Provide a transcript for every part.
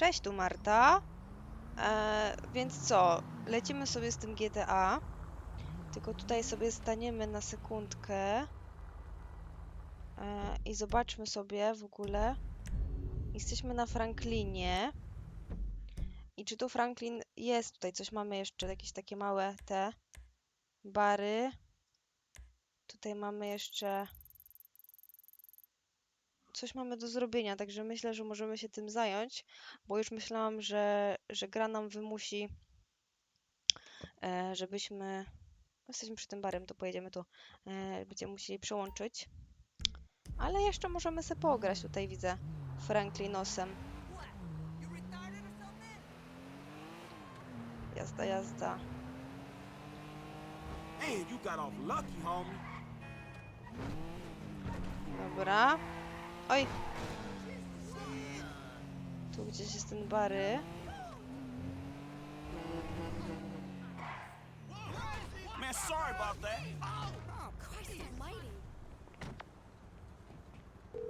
Cześć, tu Marta. E, więc co? Lecimy sobie z tym GTA. Tylko tutaj sobie staniemy na sekundkę. E, I zobaczmy sobie w ogóle. Jesteśmy na Franklinie. I czy tu Franklin jest? Tutaj coś mamy jeszcze, jakieś takie małe te bary. Tutaj mamy jeszcze coś mamy do zrobienia, także myślę, że możemy się tym zająć, bo już myślałam, że, że gra nam wymusi, e, żebyśmy. Jesteśmy przy tym barem, to pojedziemy tu. E, będziemy musieli przełączyć. Ale jeszcze możemy sobie pograć tutaj, widzę. Franklinosem. Jazda, jazda. Dobra. Oj! Tu gdzieś jest ten bary. Man, sorry about that. Oh,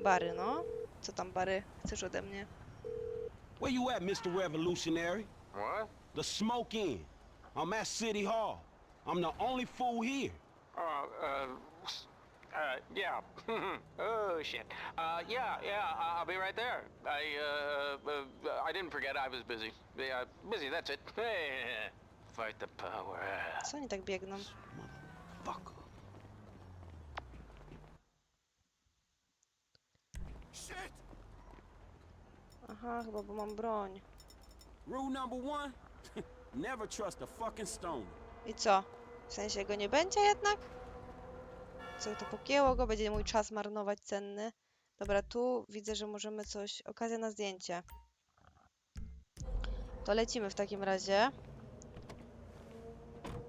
Bary, no. Co tam bary chcesz ode mnie? Where you at, Mr. Revolutionary? What? The smoke in. I'm at City Hall. I'm the only fool here. Uh, uh, s- uh, yeah. oh shit. Uh, yeah, yeah. I- I'll be right there. I, uh, uh, I didn't forget I was busy. Yeah, busy. That's it. Fight the power. Co oni tak biegną? Fucker. Shit! Aha, chyba, bo mam broń. Rule number one: never trust a fucking stone. I co? W sensie go nie będzie jednak? Co to pokięło go? Będzie mój czas marnować cenny. Dobra, tu widzę, że możemy coś... Okazja na zdjęcie. To lecimy w takim razie.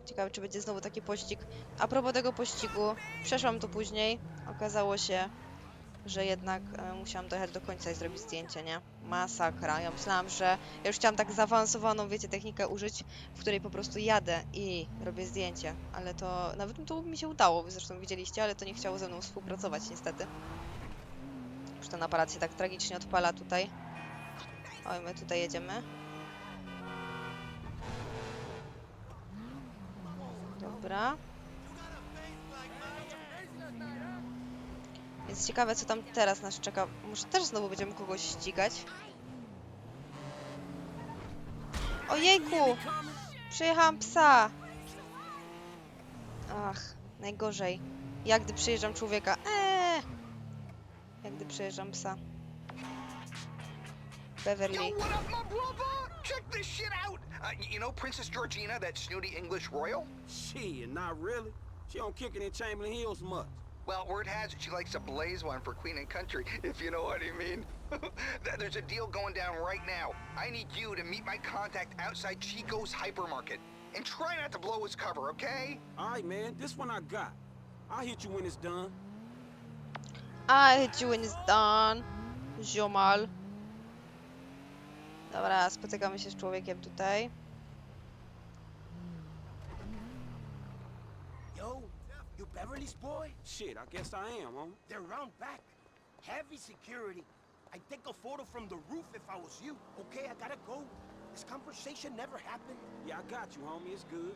Ciekawe, czy będzie znowu taki pościg. A propos tego pościgu, przeszłam to później. Okazało się, że jednak e, musiałam dojechać do końca i zrobić zdjęcie, nie? Masakra. Ja myślałam, że... Ja już chciałam tak zaawansowaną, wiecie, technikę użyć, w której po prostu jadę i robię zdjęcie. Ale to... Nawet to mi się udało, wy zresztą widzieliście, ale to nie chciało ze mną współpracować niestety. Już ten aparat się tak tragicznie odpala tutaj. Oj, my tutaj jedziemy. Dobra. Więc ciekawe, co tam teraz nas czeka. Może też znowu będziemy kogoś ścigać? Ojejku! Przyjechałam psa! Ach, najgorzej. Jak gdy przyjeżdżam człowieka. Eee! Jak gdy przyjeżdżam psa. Beverly. Check this shit out. Uh, y- you know Princess Georgina, that snooty English royal? Shit, not really. She don't kick it in Chamberlain Hills much. Well, word has it she likes to blaze one for Queen and Country, if you know what I mean. There's a deal going down right now. I need you to meet my contact outside Chico's hypermarket. And try not to blow his cover, okay? All right, man. This one I got. I'll hit you when it's done. I hit you when it's done. Ziomal. Dobra, spotykamy się z człowiekiem tutaj. Yo, you Beverly's boy? Shit, I guess I am, homie. They're round back. Heavy security. I'd take a photo from the roof if I was you. Okay, I gotta go. This conversation never happened. Yeah, I got you, homie. It's good.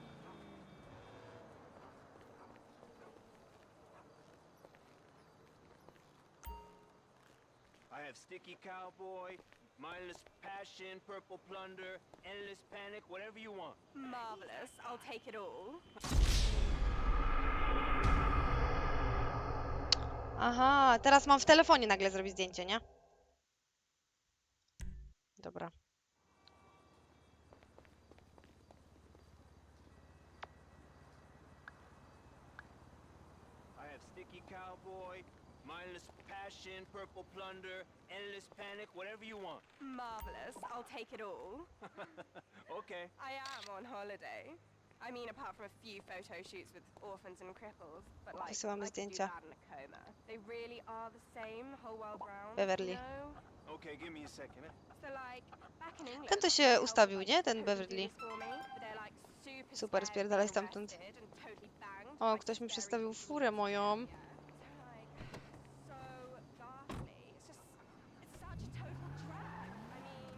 I have Sticky Cowboy, Mindless Passion, Purple Plunder, Endless Panic, whatever you want. Marvelous. I'll take it all. Aha, teraz mam w telefonie nagle zrobić zdjęcie, nie? Dobra. I have Sticky Cowboy, Mindless Passion, Purple Plunder, Endless Panic, whatever you want. Marvelous. I'll take it all. Okay. I am on holiday. I mean, apart from a few photo shoots with orphans and cripples, but like, Wysyłamy I could do zdjęcia. that in a coma. They really are the same, whole world round. Beverly. You know? Okay, give me a second. So like, back in England, Ten to się ustawił, nie? like, Ten Beverly. super spierdalaj stamtąd. O, ktoś mi przestawił furę moją. Yeah. So, like, so ghastly. It's just, it's such a total drag. I mean,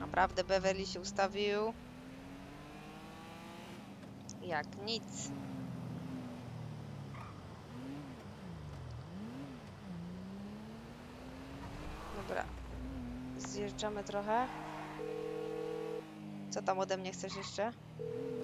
Naprawdę Beverly się ustawił. Jak nic. Dobra. Zjeżdżamy trochę. Co tam ode mnie chcesz jeszcze?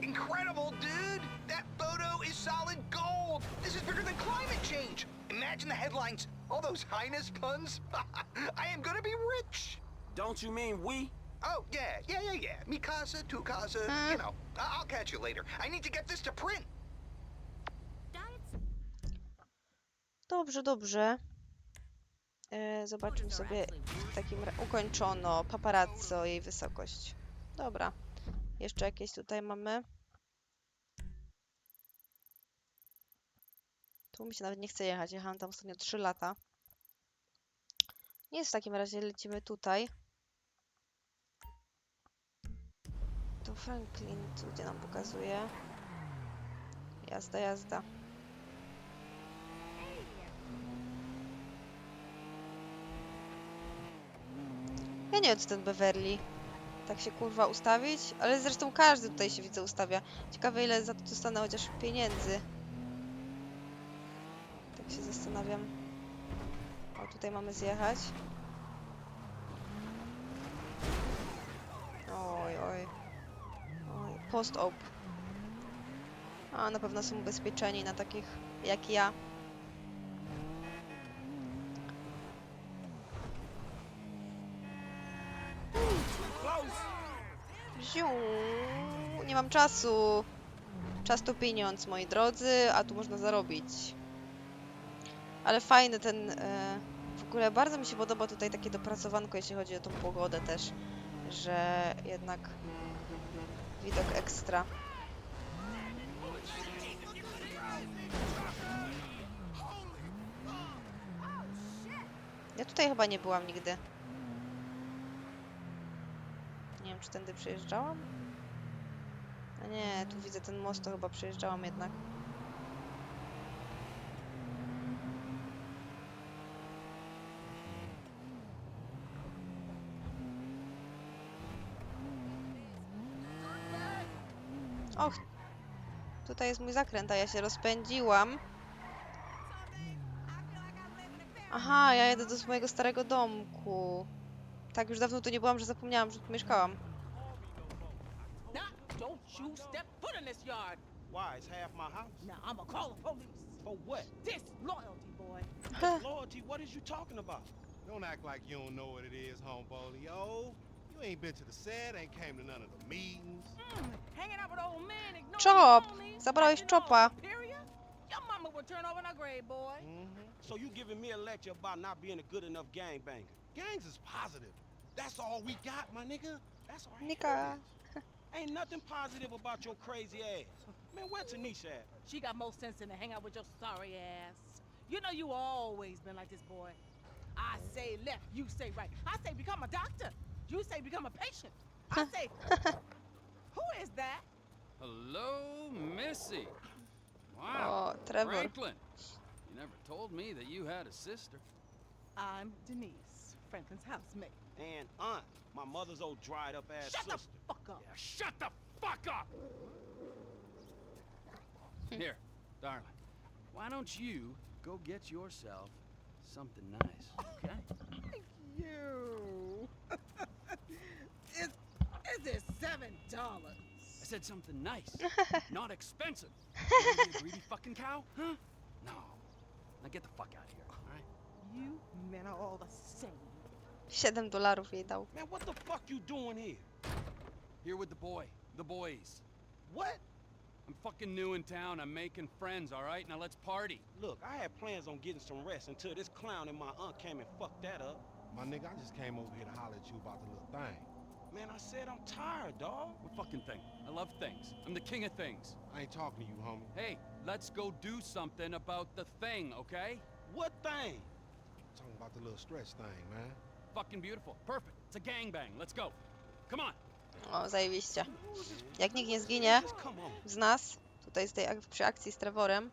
Incredible, dude! That photo is solid gold! This is bigger than climate change! Imagine the headlines. All those highness puns. I am gonna be rich! Don't you mean we? Oh, yeah, yeah, yeah, yeah. Mi casa, tu casa, you know. I- I'll catch you later. I need to get this to print. Dobrze, dobrze. E, zobaczymy sobie w takim ra- ukończono paparazzo jej wysokość. Dobra. Jeszcze jakieś tutaj mamy. Tu mi się nawet nie chce jechać. Jechałam tam ostatnio 3 lata. Nie w takim razie lecimy tutaj. To Franklin tu gdzie nam pokazuje. Jazda, jazda. Ja nie wiem, co ten Beverly. Tak się kurwa ustawić, ale zresztą każdy tutaj się widzę ustawia. Ciekawe ile za to dostanę chociaż pieniędzy. Tak się zastanawiam. O, tutaj mamy zjechać. Oj, oj. Oj, post-op. A, na pewno są ubezpieczeni na takich jak ja. Ziu, nie mam czasu. Czas to pieniądz, moi drodzy, a tu można zarobić. Ale fajny ten. E, w ogóle bardzo mi się podoba tutaj takie dopracowanko, jeśli chodzi o tą pogodę też, że jednak widok ekstra. Ja tutaj chyba nie byłam nigdy. Nie wiem, czy tędy przejeżdżałam? A nie, tu widzę ten most, to chyba przejeżdżałam jednak. Tutaj jest mój zakręt, a ja się rozpędziłam. Aha, ja jedę do swojego starego domku. Tak, już dawno tu nie byłam, że zapomniałam, że tu mieszkałam. Loyalty, what is you talking about? Don't act like you don't know what it is, homeboy. Yo, you ain't been to the set, ain't came to none of the meetings. Mm, hanging out with old men, ignoring Chop! The homies, Zabrałeś acting all chopa. superior? Your mama would turn over in her grave, boy. Mm-hmm. So you giving me a lecture about not being a good enough gangbanger? Gangs is positive. That's all we got, my nigga. That's our Nika. Ain't nothing positive about your crazy ass. Man, where Tanisha at? She got more sense than to hang out with your sorry ass. You know you always been like this, boy. I say left, you say right. I say become a doctor. You say become a patient. I say, who is that? Hello, Missy. Wow. O, Trevor. Franklin. You never told me that you had a sister. I'm Denise, Franklin's housemate. And aunt, my mother's old dried up ass Shut the fuck up. Yeah, shut the fuck up! Hmm. Here, darling. Why don't you go get yourself something nice, okay? Thank you. is, is it seven dollars? I said something nice, not expensive. You wanna be a greedy fucking cow? Huh? No. Now get the fuck out of here, all right? You men are all the same. 7 dolarów jej dał. Man, what the fuck you doing here? Here with the boy, the boys. What? I'm fucking new in town. I'm making friends, all right? Now let's party. Look, I had plans on getting some rest until this clown and my aunt came and fucked that up. My nigga, I just came over here to holler at you about the little thing. Man, I said I'm tired, dog. What fucking thing? I love things. I'm the king of things. I ain't talking to you, homie. Hey, let's go do something about the thing, okay? What thing? talking about the little stretch thing, man. Fucking beautiful. Perfect. It's a gangbang. Let's go. Come on. O, zajebiście. Jak nikt nie zginie z nas, tutaj z tej, ak- przy akcji z Trevorem,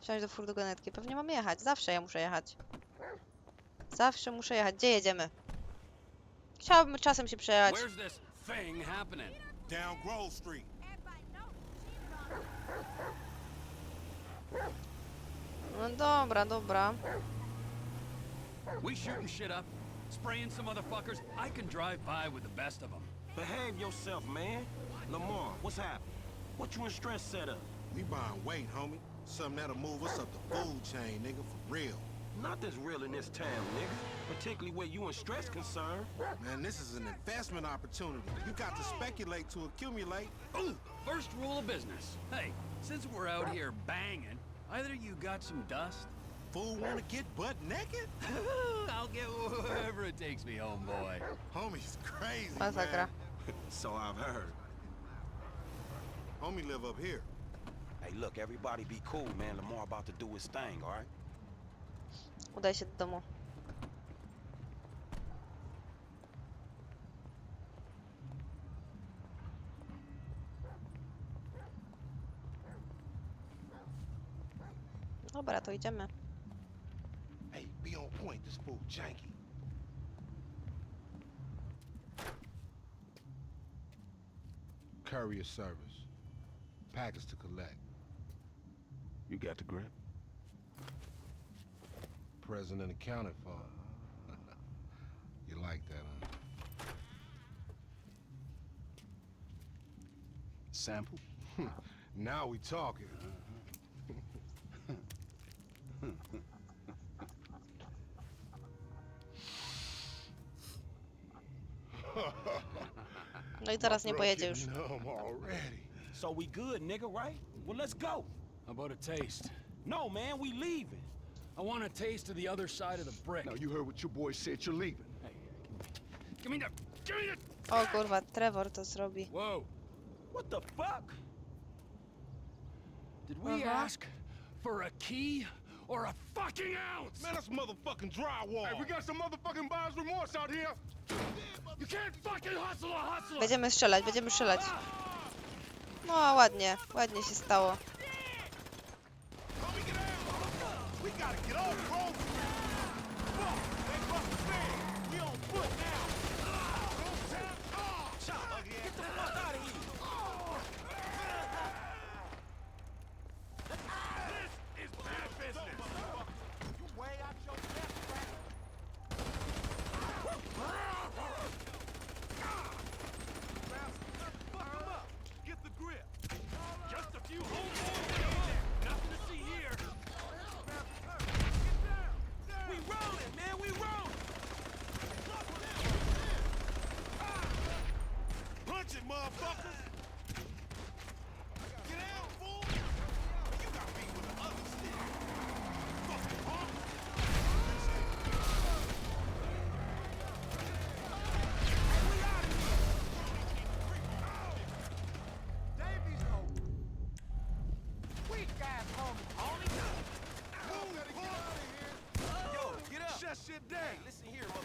wsiąść do furgonetki. Pewnie mamy jechać. Zawsze ja muszę jechać. Zawsze muszę jechać. Gdzie jedziemy? Chciałabym czasem się przejechać. Where's this thing happening? Down Grove Street. No dobra, dobra. We shooting shit up, spraying some motherfuckers. I can drive by with the best of them. Behave yourself, man. Lamar, what's happening? What you and Stress set up? We buying weight, homie. Something that'll move us up the food chain, nigga, for real. Nothing's real in this town, nigga. Particularly where you and Stress concerned. Man, this is an investment opportunity. You got to speculate to accumulate. Ooh, first rule of business. Hey, since we're out here banging, either you got some dust? Fool wanna get butt naked? I'll get wherever it takes me, homeboy. Homie's crazy, man. So I've heard. Homie live up here. Hey, look, everybody be cool, man. Lamar about to do his thing, all right? Udaj się do domu. Dobra, to idziemy. Hey, be on point. This fool janky. Courier service. Package to collect. You got the grip? Present and accounted for. you like that, huh? Sample? Now we talking. No i teraz nie Bro, pojedzie getting już. numb already. So we good, nigga, right? Well, let's go. How about a taste? No, man, we leaving. I want a taste of the other side of the brick. Now you heard what your boy said. You're leaving. Hey, give me the, give me the. O kurwa, Trevor to zrobi. Whoa! What the fuck? Did we Uh-huh. ask for a key or a fucking ounce? Man, that's motherfucking drywall. Hey, we got some motherfucking buyer's remorse out here. You can't fucking hustle a hustler. Będziemy strzelać, będziemy strzelać. No ładnie, ładnie się stało. Gotta get off Grove shit down. listen here, motherfucker.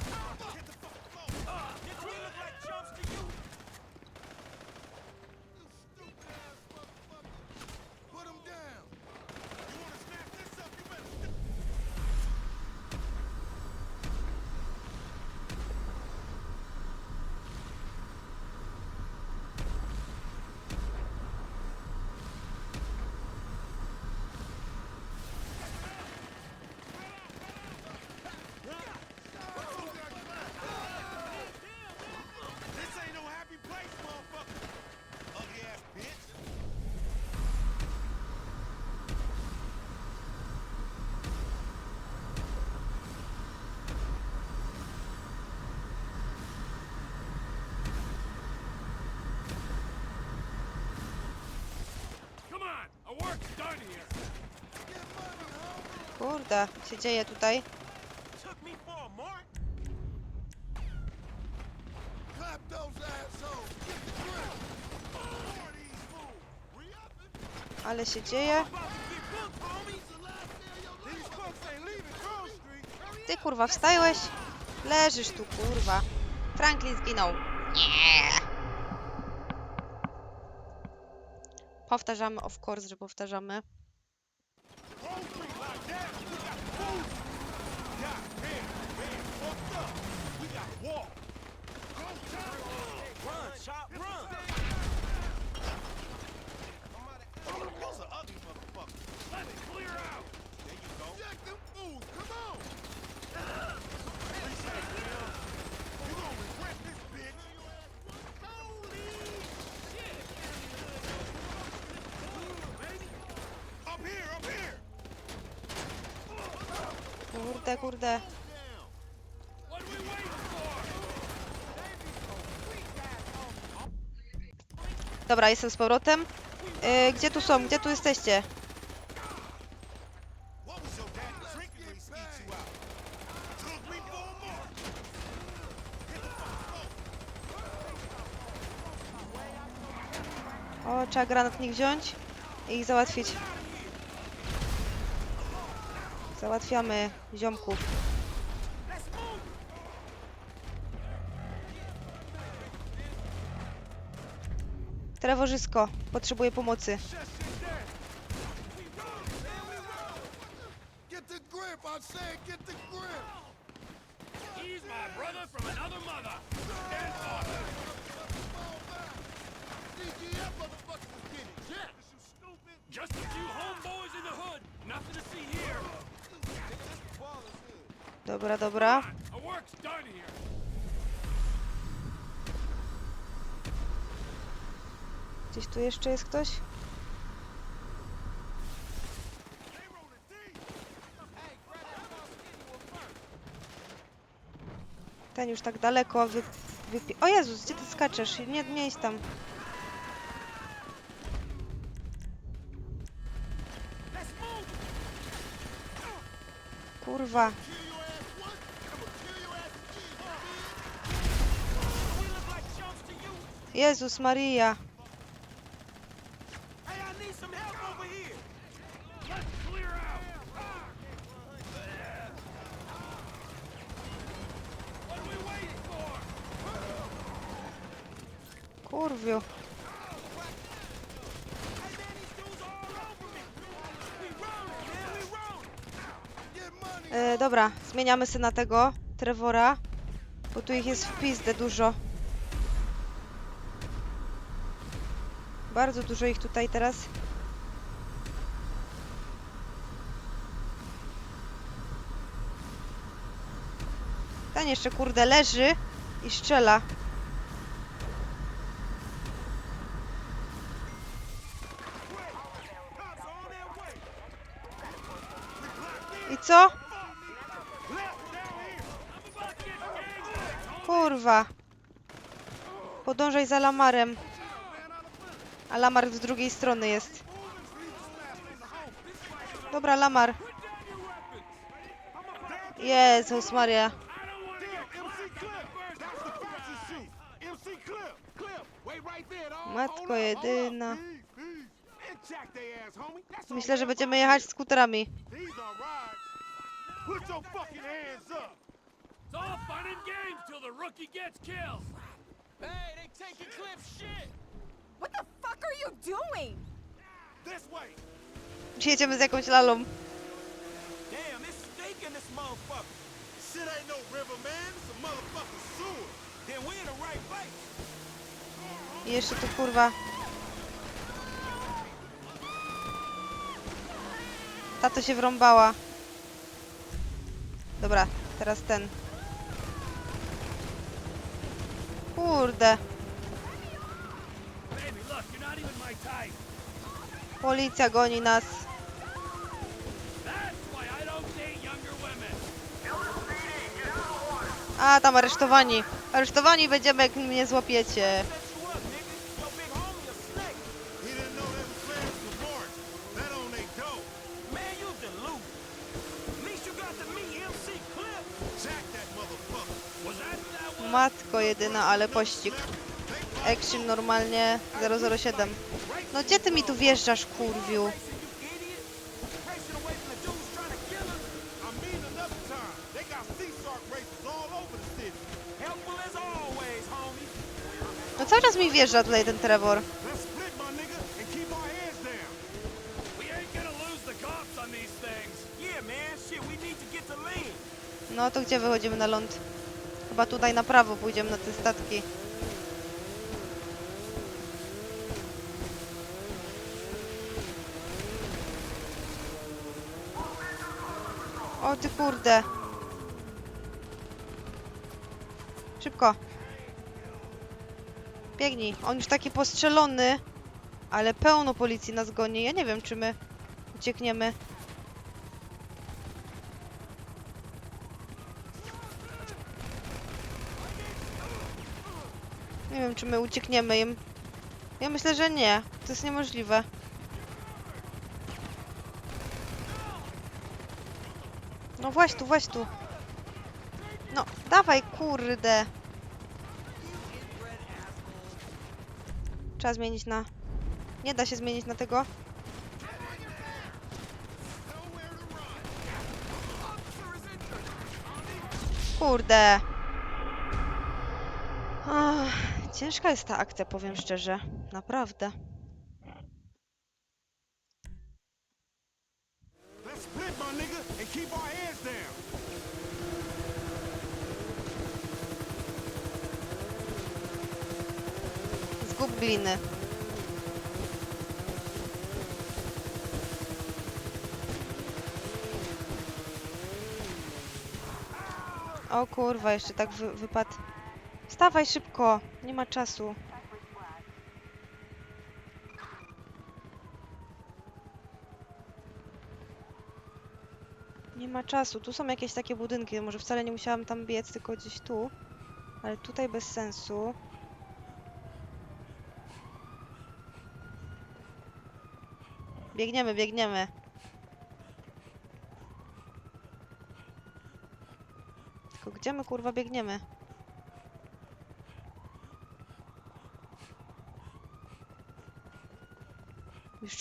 Of these fools. Re-upping. Ale się dzieje. Ty kurwa wstałeś? Leżysz tu kurwa. Franklin zginął. Nie. Powtarzamy, of course, że powtarzamy. Grove Street like that. We got fools. God damn, man. Fucked up. We got walk. Kurde. Dobra, jestem z powrotem. Yy, gdzie tu są? Gdzie tu jesteście? O, trzeba granatnik wziąć i ich załatwić. Załatwiamy ziomków. Treworzysko, potrzebuję pomocy. Just a few homeboys in the hood. Nothing to see here. Dobra, dobra. Gdzieś tu jeszcze jest ktoś? Ten już tak daleko wy. O Jezus, gdzie ty skaczesz? Nie, nie idź tam. Kurwa. Jezus Maria. Hey, I need some help over here. Let's clear out. What are we waiting for? Kurwiu. Hey, man, these dudes are all over me. We rolling, man, we rolling. Get money. E, dobra, zmieniamy się na tego Trevora, bo tu ich jest w pizdę dużo. Bardzo dużo ich tutaj teraz. Ten jeszcze kurde leży i way. I co? Kurwa. Podążaj za Lamarem. A Lamar z drugiej strony jest. Dobra, Lamar. Jezus Maria. Matko jedyna. Myślę, że będziemy jechać skuterami. Put your fucking hands up. And games till the rookie gets killed. Hey, they taking clip shit. What the fuck are you doing? This way. Jedziemy z jakąś lalą. Damn, it's stinking this motherfucker. Shit ain't no river, man. It's a motherfucking sewer. Then we're in the right place. I jeszcze tu kurwa. Tato się wrąbała. Dobra, teraz ten. Kurde. Policja goni nas. A, tam aresztowani. Aresztowani będziemy, jak mnie złapiecie. Matko jedyna, ale pościg. Action normalnie 007. No gdzie ty mi tu wjeżdżasz, kurwiu? No cały czas mi wjeżdża tutaj ten Trevor. No to gdzie wychodzimy na ląd? Chyba tutaj na prawo pójdziemy na te statki. O ty kurde. Szybko. Biegnij. On już taki postrzelony. Ale pełno policji nas goni. Ja nie wiem, czy my uciekniemy. Czy my uciekniemy im. Ja myślę, że nie. To jest niemożliwe. No właśnie tu, właśnie tu. No, dawaj, kurde. Trzeba zmienić na... Nie da się zmienić na tego. Kurde. Ach, ciężka jest ta akcja, powiem szczerze. Naprawdę. Zgub gliny. O kurwa, jeszcze tak wy wypadł. Wstawaj szybko, nie ma czasu. Nie ma czasu. Tu są jakieś takie budynki. Może wcale nie musiałam tam biec, tylko gdzieś tu. Ale tutaj bez sensu. Biegniemy, biegniemy. Tylko gdzie my kurwa biegniemy?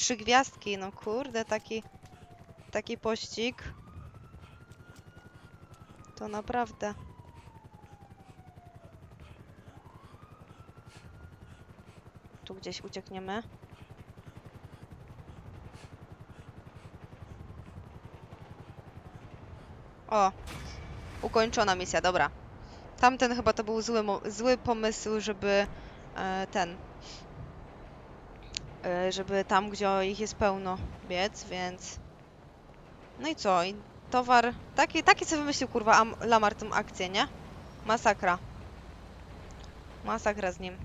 Trzy gwiazdki, no kurde, taki taki pościg. To naprawdę. Tu gdzieś uciekniemy. O, ukończona misja, dobra. Tamten chyba to był zły, zły pomysł, żeby e, ten, żeby tam, gdzie ich jest pełno, biec, więc... No i co? I towar... Taki, taki sobie wymyślił, kurwa, Am Lamar tą akcję, nie? Masakra. Masakra z nim.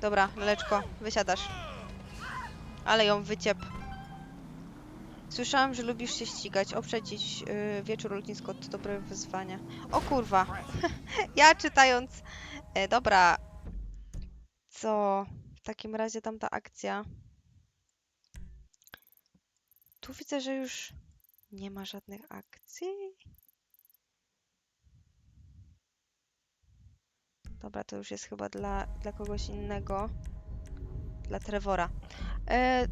Dobra, Leleczko, wysiadasz. Ale ją wyciep. Słyszałam, że lubisz się ścigać. Oprzedzić yy, wieczór lotnisko to dobre wyzwanie. O kurwa. ja czytając. E, dobra. Co? W takim razie tamta akcja. Tu widzę, że już nie ma żadnych akcji. Dobra, to już jest chyba dla, dla kogoś innego. Dla Trevora. E,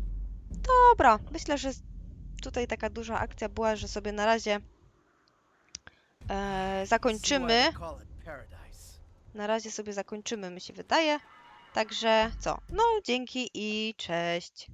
dobra, myślę, że tutaj taka duża akcja była, że sobie na razie e, zakończymy. Na razie sobie zakończymy, mi się wydaje. Także co? No, dzięki i cześć.